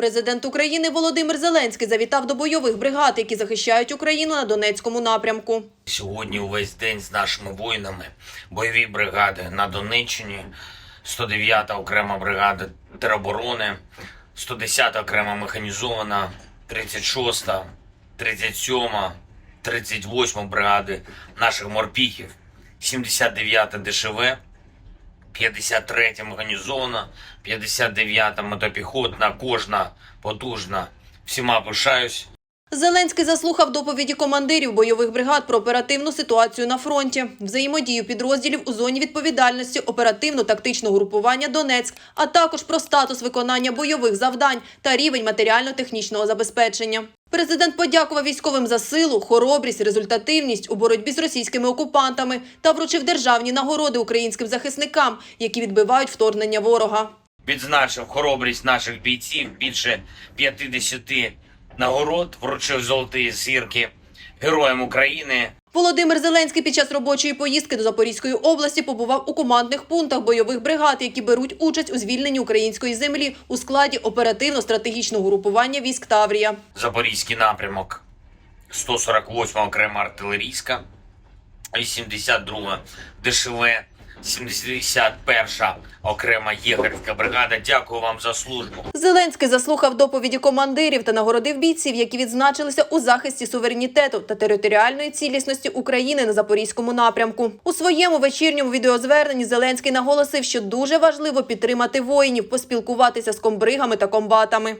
Президент України Володимир Зеленський завітав до бойових бригад, які захищають Україну на Донецькому напрямку. Сьогодні увесь день з нашими воїнами, бойові бригади на Донеччині, 109-та окрема бригада тероборони, 110-та окрема механізована, 36-та, 37-та, 38-та бригади наших морпіхів, 79-та ДШВ, 53-я механізована, 59-та мотопіхотна, кожна потужна. Всіма пишаюсь. Зеленський заслухав доповіді командирів бойових бригад про оперативну ситуацію на фронті, взаємодію підрозділів у зоні відповідальності оперативно-тактичного групування Донецьк, а також про статус виконання бойових завдань та рівень матеріально-технічного забезпечення. Президент подякував військовим за силу, хоробрість, результативність у боротьбі з російськими окупантами та вручив державні нагороди українським захисникам, які відбивають вторгнення ворога. відзначив хоробрість наших бійців більше 50 нагород, вручив золоті зірки героям України. Володимир Зеленський під час робочої поїздки до Запорізької області побував у командних пунктах бойових бригад, які беруть участь у звільненні української землі у складі оперативно-стратегічного групування військ Таврія. Запорізький напрямок, 148 окрема артилерійська, 82 ДШВ, 71 окрема єгерська бригада. Дякую вам за службу. Зеленський заслухав доповіді командирів та нагородив бійців, які відзначилися у захисті суверенітету та територіальної цілісності України на запорізькому напрямку. У своєму вечірньому відеозверненні Зеленський наголосив, що дуже важливо підтримати воїнів, поспілкуватися з комбригами та комбатами.